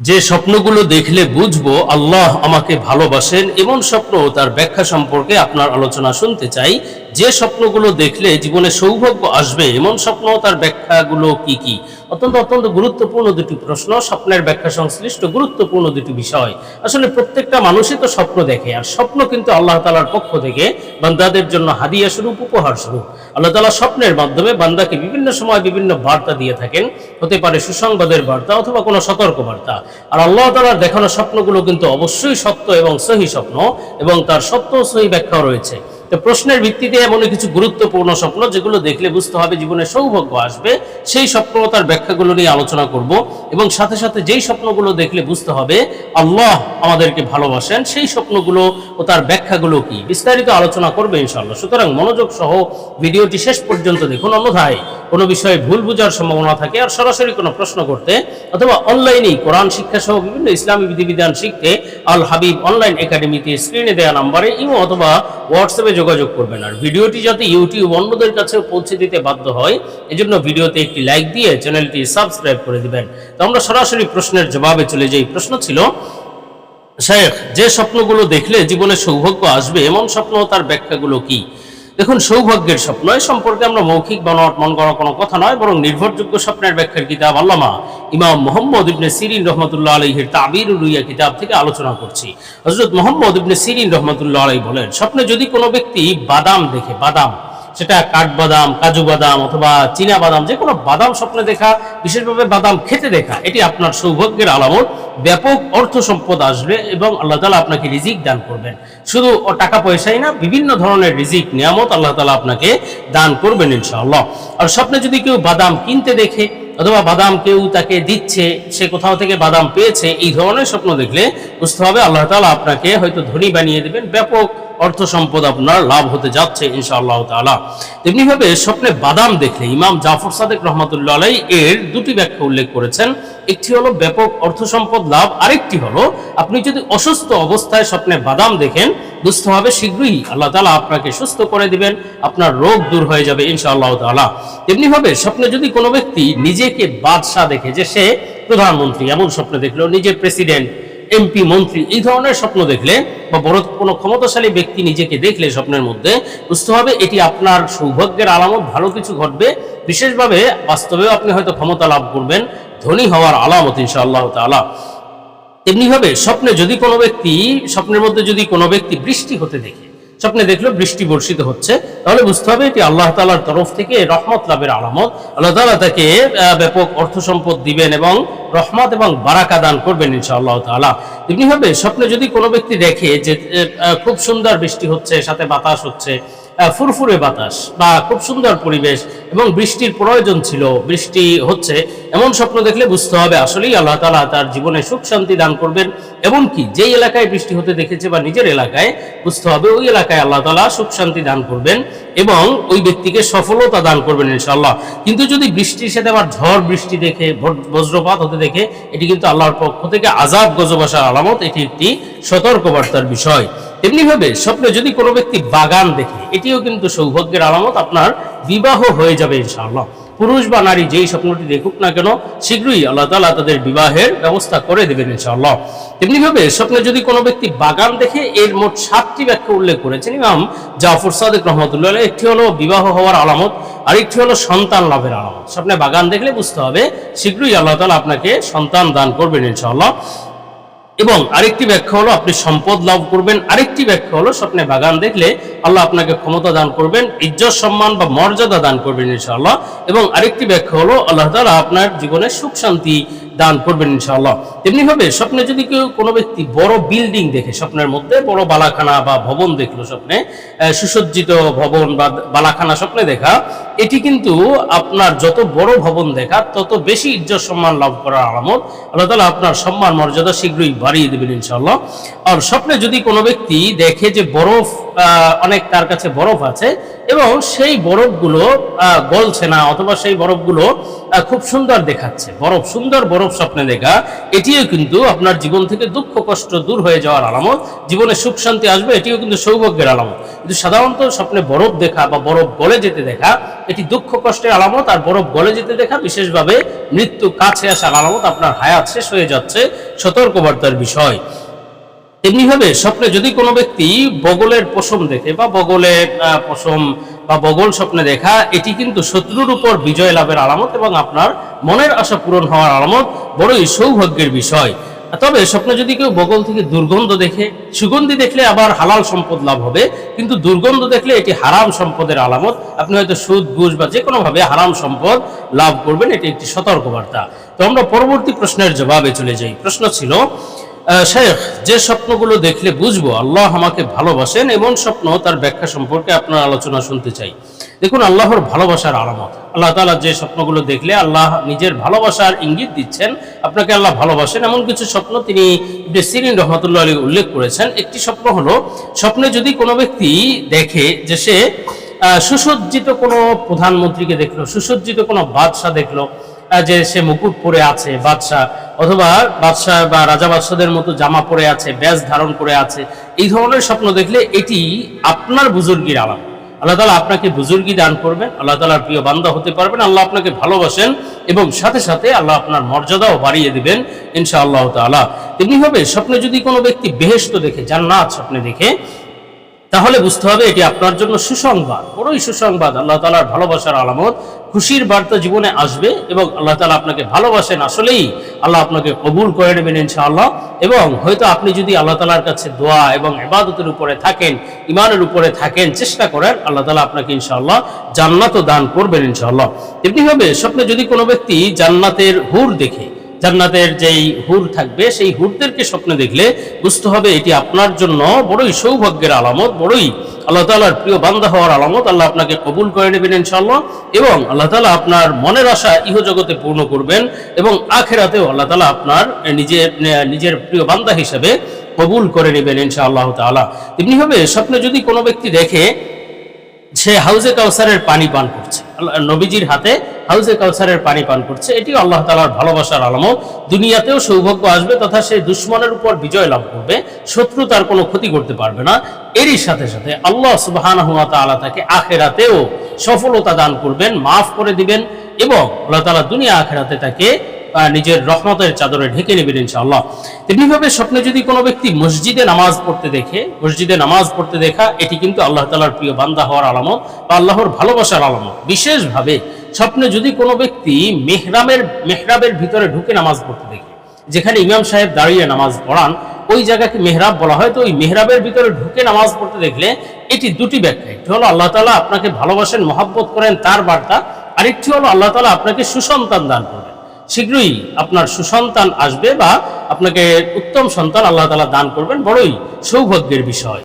যে স্বপ্নগুলো দেখলে বুঝব আল্লাহ আমাকে ভালোবাসেন এমন স্বপ্ন তার ব্যাখ্যা সম্পর্কে আপনার আলোচনা শুনতে চাই। যে স্বপ্নগুলো দেখলে জীবনে সৌভাগ্য আসবে, এমন স্বপ্ন, তার ব্যাখ্যাগুলো কি কি? অত্যন্ত অত্যন্ত গুরুত্বপূর্ণ দুটি প্রশ্ন, স্বপ্নের ব্যাখ্যা সংশ্লিষ্ট গুরুত্বপূর্ণ দুটি বিষয়। আসলে প্রত্যেকটা মানুষই তো স্বপ্ন দেখে, আর স্বপ্ন কিন্তু আল্লাহ তালার পক্ষ থেকে বান্দাদের জন্য হাদিয়া স্বরূপ, উপহার স্বরূপ। আল্লাহ তালা স্বপ্নের মাধ্যমে বান্দাকে বিভিন্ন সময় বিভিন্ন বার্তা দিয়ে থাকেন, হতে পারে সুসংবাদের বার্তা অথবা কোনো সতর্ক বার্তা আর আল্লাহ তালার দেখানো স্বপ্নগুলো কিন্তু অবশ্যই সত্য এবং সহি স্বপ্ন, এবং তার সত্য সহি ব্যাখ্যাও রয়েছে। তো প্রশ্নের ভিত্তিতে এমন কিছু গুরুত্বপূর্ণ স্বপ্ন যেগুলো দেখলে বুঝতে হবে জীবনে সৌভাগ্য আসবে। সেই স্বপ্ন ও তার ব্যাখ্যাগুলো নিয়ে আলোচনা করব এবং সাথে সাথে যেই স্বপ্নগুলো দেখলে বুঝতে হবে আল্লাহ আমাদেরকে ভালোবাসেন, সেই স্বপ্নগুলো ও তার ব্যাখ্যাগুলো কি? বিস্তারিত আলোচনা করবে ইনশাআল্লাহ। সুতরাং মনোযোগ সহ ভিডিওটি শেষ পর্যন্ত দেখুন। অন্যথায় কোনো বিষয়ে ভুল বোঝার সম্ভাবনা থাকে আর সরাসরি কোনো প্রশ্ন করতে অথবা অনলাইনেই কোরআন শিক্ষা সহ বিভিন্ন ইসলামী বিধিবিধান শিখতে আল হাবিব অনলাইন একাডেমিতে স্ক্রিনে দেওয়া নাম্বারে ইমো অথবা হোয়াটসঅ্যাপে যোগাযোগ করবেন। আর ভিডিওটি যাতে ইউটিউব অন্যদের কাছে পৌঁছে দিতে বাধ্য হয়, এজন্য ভিডিওতে একটি লাইক দিয়ে চ্যানেলটি সাবস্ক্রাইব করে দিবেন। তো আমরা সরাসরি প্রশ্নের জবাবে চলে যাই। প্রশ্ন ছিল, শেখ, যে স্বপ্নগুলো দেখলে জীবনে সৌভাগ্য আসবে, এমন স্বপ্ন তার ব্যাখ্যাগুলো কি? দেখুন, সৌভাগ্যের স্বপ্ন। এ সম্পর্কে আমরা মৌখিক বনট মন করা কোনো কথা নয়, বরং নির্ভরযোগ্য স্বপ্নের ব্যাখ্যার কিতাব আল্লামা ইমাম মোহাম্মদ ইবনে সিরিন রহমতুল্লাহ আলহির তাবির রুইয়া কিতাব থেকে আলোচনা করছি। হজরত মোহাম্মদ ইবনে সিরিন রহমতুল্লাহ আলহী বলেন, স্বপ্নে যদি কোনো ব্যক্তি বাদাম দেখে, বাদাম সেটা কাঠবাদাম কাজু বাদাম অথবা চীনা বাদাম যে কোনো বাদাম স্বপ্নে দেখা, বিশেষভাবে বাদাম খেতে দেখা, এটি আপনার সৌভাগ্যের আলামত। ব্যাপক অর্থ সম্পদ আসবে এবং আল্লাহ তালা আপনাকে রিজিক দান করবেন। শুধু ও টাকা পয়সাই না, বিভিন্ন ধরনের রিজিক, নিয়ামত আল্লাহ তালা আপনাকে দান করবেন ইনশাআল্লাহ। আর স্বপ্নে যদি কেউ বাদাম কিনতে দেখে, অথবা বাদাম কেউ তাকে দিচ্ছে, সে কোথাও থেকে বাদাম পেয়েছে, এই ধরনের স্বপ্ন দেখলে বুঝতে হবে আল্লাহ তালা আপনাকে হয়তো ধনী বানিয়ে দেবেন। ব্যাপক অর্থ সম্পদ আপনার লাভ হতে যাচ্ছে, ইনশাআল্লাহ তালা তেমনিভাবে স্বপ্নে বাদাম দেখলে ইমাম জাফর সাদেক রহমতুল্লাহ আলাই এর দুটি ব্যাখ্যা উল্লেখ করেছেন। একটি হলো ব্যাপক অর্থ সম্পদ লাভ, আরেকটি হলো আপনি যদি অসুস্থ অবস্থায় স্বপ্নে বাদাম দেখেন বুঝতে হবে শীঘ্রই আল্লাহ তালা আপনাকে সুস্থ করে দিবেন, আপনার রোগ দূর হয়ে যাবে, ইনশাআল্লাহ তালা তেমনিভাবে স্বপ্নে যদি কোনো ব্যক্তি নিজেকে বাদশাহ দেখে যে সে প্রধানমন্ত্রী, এমন স্বপ্নে দেখল, নিজের প্রেসিডেন্ট এমপি মন্ত্রী, এই ধরনের স্বপ্ন দেখলে বা বড় কোনো ক্ষমতাশালী ব্যক্তি নিজেকে দেখলে স্বপ্নের মধ্যে, বুঝতে হবে এটি আপনার সৌভাগ্যের আলামত, ভালো কিছু ঘটবে। বিশেষভাবে বাস্তবেও আপনি হয়তো ক্ষমতা লাভ করবেন, ধনী হওয়ার আলামত ইনশাআল্লাহ তালা এমনিভাবে স্বপ্নে যদি কোনো ব্যক্তি, স্বপ্নের মধ্যে যদি কোনো ব্যক্তি বৃষ্টি হতে দেখে স্বপ্নে দেখল বৃষ্টি বর্ষিত হচ্ছে। তাহলে বুঝতে হবে এটি আল্লাহ তালার তরফ থেকে রহমত লাভের আলামত। আল্লাহ তালা তাকে ব্যাপক অর্থ সম্পদ দিবেন এবং রহমত এবং বারাকা দান করবেন ইনশাআল্লাহ তালা তেমনিভাবে স্বপ্নে যদি কোনো ব্যক্তি দেখে যে খুব সুন্দর বৃষ্টি হচ্ছে, সাথে বাতাস হচ্ছে ফুরফুরে বাতাস বা খুব সুন্দর পরিবেশ এবং বৃষ্টির প্রয়োজন ছিল। বৃষ্টি হচ্ছে এমন স্বপ্ন দেখলে বুঝতে হবে আসলেই আল্লাহ তালা তার জীবনে সুখ শান্তি দান করবেন এমনকি যেই এলাকায় বৃষ্টি হতে দেখেছে বা নিজের এলাকায় বুঝতে হবে ওই এলাকায় আল্লাহ তালা সুখ শান্তি দান করবেন এবং ওই ব্যক্তিকে সফলতা দান করবেন ইনশাল্লাহ কিন্তু যদি বৃষ্টির সাথে আবার ঝড় বৃষ্টি দেখে বজ্রপাত হতে দেখে, এটি কিন্তু আল্লাহর পক্ষ থেকে আজাব গজব আসার আলামত। এটি একটি সতর্কবার্তার বিষয়। তেমনিভাবে স্বপ্নে যদি কোনো ব্যক্তি বাগান দেখে, এটিও কিন্তু সৌভাগ্যের আলামত, আপনার বিবাহ হয়ে যাবে ইনশাআল্লাহ। পুরুষ বা নারী যেই স্বপ্নটি দেখুক না কেন, শীঘ্রই আল্লাহ তালা তাদের বিবাহের ব্যবস্থা করে দেবেন ইনশাআল্লাহ। তেমনিভাবে স্বপ্নে যদি কোনো ব্যক্তি বাগান দেখে, এর মোট সাতটি ব্যাখ্যা উল্লেখ করেছেন ইমাম জাফর সাদেক রহমতুল্লাহ একটি হলো বিবাহ হওয়ার আলামত আরেকটি হলো সন্তান লাভের আলামত। স্বপ্নে বাগান দেখলে বুঝতে হবে, শীঘ্রই আল্লাহ তালা আপনাকে সন্তান দান করবেন ইনশাআল্লাহ। এবং আরেকটি ব্যাখ্যা হলো, আপনি সম্পদ লাভ করবেন। আরেকটি ব্যাখ্যা হলো, স্বপ্নে বাগান দেখলে আল্লাহ আপনাকে ক্ষমতা দান করবেন, ইজ্জত, সম্মান বা মর্যাদা দান করবেন ইনশাআল্লাহ। এবং আরেকটি ব্যাখ্যা হলো, আল্লাহ তাআলা আপনার জীবনে সুখ শান্তি দান করবেন ইনশাআল্লাহ। তেমনি ভাবে স্বপ্নে যদি কেউ কোনো ব্যক্তি বড় বিল্ডিং দেখে, স্বপ্নের মধ্যে বড় বালাখানা বা ভবন দেখল স্বপ্নে সুসজ্জিত ভবন বা বালাখানা স্বপ্নে দেখা এটি কিন্তু আপনার যত বড় ভবন দেখা, তত বেশি ইজ্জত সম্মান লাভ করার আলামত। আল্লাহ তালা আপনার সম্মান মর্যাদা শীঘ্রই বাড়িয়ে দেবেন ইনশাআল্লাহ। আর স্বপ্নে যদি কোনো ব্যক্তি দেখে যে বরফ অনেক তার কাছে বরফ আছে এবং সেই বরফগুলো গলছে না অথবা সেই বরফগুলো খুব সুন্দর দেখাচ্ছে, বরফ, সুন্দর বরফ স্বপ্নে দেখা, এটিও কিন্তু আপনার জীবন থেকে দুঃখ, কষ্ট দূর হয়ে যাওয়ার আলামত। জীবনে সুখ, শান্তি আসবে, এটিও কিন্তু সৌভাগ্যের আলামত। কিন্তু সাধারণত স্বপ্নে বরফ দেখা বা বরফ গলে যেতে দেখা এটি দুঃখ কষ্টের আলামত, আর বরফ গলে যেতে দেখা, বিশেষভাবে মৃত্যু কাছে আসার আলামত, আপনার হায়াত শেষ হয়ে যাচ্ছে, সতর্কবার্তার বিষয়। তেমনিভাবে স্বপ্নে যদি কোনো ব্যক্তি বগলের পশম দেখে, বা বগলের পশম, বা বগল স্বপ্নে দেখা, এটি কিন্তু শত্রুর উপর বিজয় লাভের আলামত, এবং আপনার মনের আশা পূরণ হওয়ার আলামত, বড়ই সৌভাগ্যের বিষয়। তবে স্বপ্নে যদি কেউ বগল থেকে দুর্গন্ধ দেখে, সুগন্ধি দেখলে আবার হালাল সম্পদ লাভ হবে, কিন্তু দুর্গন্ধ দেখলে এটি হারাম সম্পদের আলামত। আপনি হয়তো সুদ, ঘুষ বা যে কোনোভাবে হারাম সম্পদ লাভ করবেন, এটি একটি সতর্কবার্তা। তো আমরা পরবর্তী প্রশ্নের জবাবে চলে যাই। প্রশ্ন ছিল শেখ যে স্বপ্নগুলো দেখলে বুঝব, আল্লাহ আমাকে ভালোবাসেন এমন স্বপ্ন তার ব্যাখ্যা সম্পর্কে আপনার আলোচনা শুনতে চাই। দেখুন, আল্লাহর ভালোবাসার আলামত। আল্লাহ তাআলা যে স্বপ্নগুলো দেখলে আল্লাহ নিজের ভালোবাসার ইঙ্গিত দিচ্ছেন, আপনাকে আল্লাহ ভালোবাসেন। এমন কিছু স্বপ্ন তিনি সিরিন রহমতুল্লাহ আলী উল্লেখ করেছেন। একটি স্বপ্ন হলো, স্বপ্নে যদি কোনো ব্যক্তি দেখে যে সে সুসজ্জিত কোনো প্রধানমন্ত্রীকে দেখল, সুসজ্জিত কোনো বাদশাহ দেখল যে সে মুকুট পরে আছে, বাদশাহ অথবা বাদশাহ বা রাজা বাদশাদের মতো জামা পরে আছে, ব্যাস ধারণ করে আছে, এই ধরনের স্বপ্ন দেখলে এটি আপনার বুজুর্গির আলাম আল্লাহ তালা আপনাকে বুজুর্গি দান করবেন, আল্লাহ তালার প্রিয় বান্দা হতে পারবেন, আল্লাহ আপনাকে ভালোবাসেন এবং সাথে সাথে আল্লাহ আপনার মর্যাদাও বাড়িয়ে দিবেন ইনশা আল্লাহ তালা তেমনিভাবে স্বপ্নে যদি কোনো ব্যক্তি বেহেস্ত দেখে যার জান্নাত স্বপ্নে দেখে তাহলে বুঝতে হবে এটি আপনার জন্য সুসংবাদ। বড়ই সুসংবাদ, আল্লাহ তালার ভালোবাসার আলামত। খুশির বার্তা জীবনে আসবে এবং আল্লাহ তালা আপনাকে ভালোবাসেন আসলেই আল্লাহ আপনাকে কবুল করে নেবেন ইনশাআল্লাহ। এবং হয়তো আপনি যদি আল্লাহ তালার কাছে দোয়া এবং ইবাদতের উপরে থাকেন ইমানের উপরে থাকেন, চেষ্টা করেন, আল্লাহ তালা আপনাকে ইনশাআল্লাহ জান্নাতও দান করবেন ইনশাআল্লাহ। তেমনিভাবে স্বপ্নে যদি কোনো ব্যক্তি জান্নাতের হুর দেখে জান্নাতের যেই হুর থাকবে, সেই হুরদেরকে স্বপ্নে দেখলে বুঝতে হবে এটি আপনার জন্য বড়ই সৌভাগ্যের আলামত, বড়ই আল্লাহ তালার প্রিয় বান্দা হওয়ার আলামত। আল্লাহ আপনাকে কবুল করে নেবেন ইনশাল্লাহ এবং আল্লাহ তালা আপনার মনের আশা ইহজগতে পূর্ণ করবেন এবং আখেরাতেও আল্লাহ তালা আপনার নিজের নিজের প্রিয় বান্দা হিসেবে কবুল করে নেবেন ইনশা আল্লাহ তালা তেমনিভাবে স্বপ্নে যদি কোনো ব্যক্তি দেখে সে হাউজে কাউসারের পানি পান করছে। আল্লাহ- নবীজির হাতে হাউজে কাউসারের পানি পান করছে। এটিও আল্লাহ তালার ভালোবাসার আলামত। দুনিয়াতেও সৌভাগ্য আসবে তথা সে দুশ্মনের উপর বিজয় লাভ করবে। শত্রু তার কোনো ক্ষতি করতে পারবে না। এরই সাথে সাথে আল্লাহ সুবাহান তালা তাকে আখেরাতেও সফলতা দান করবেন, মাফ করে দিবেন এবং আল্লাহ তালা দুনিয়া আখেরাতে তাকে নিজের রহমতের চাদরে ঢেকে নেবেন ইনশাআল্লাহ। তেমনিভাবে স্বপ্নে যদি কোনো ব্যক্তি মসজিদে নামাজ পড়তে দেখে, মসজিদে নামাজ পড়তে দেখা, এটি কিন্তু আল্লাহ তালার প্রিয় বান্দা হওয়ার আলামত বা আল্লাহর ভালোবাসার আলামত। বিশেষভাবে স্বপ্নে যদি কোনো ব্যক্তি মেহরামের, মেহরাবের ভিতরে ঢুকে নামাজ পড়তে দেখে, যেখানে ইমাম সাহেব দাঁড়িয়ে নামাজ পড়ান, ওই জায়গাকে মেহরাব বলা হয়, তো ওই মেহরাবের ভিতরে ঢুকে নামাজ পড়তে দেখলে এটি দুটি ব্যাখ্যা। একটি হলো আল্লাহ তালা আপনাকে ভালোবাসেন, মহাব্বত করেন, তার বার্তা, আরেকটি হলো আল্লাহ তালা আপনাকে সুসন্তান দান করবেন শীঘ্রই আপনার সুসন্তান আসবে বা আপনাকে উত্তম সন্তান আল্লাহ তালা দান করবেন। বড়ই সৌভাগ্যের বিষয়।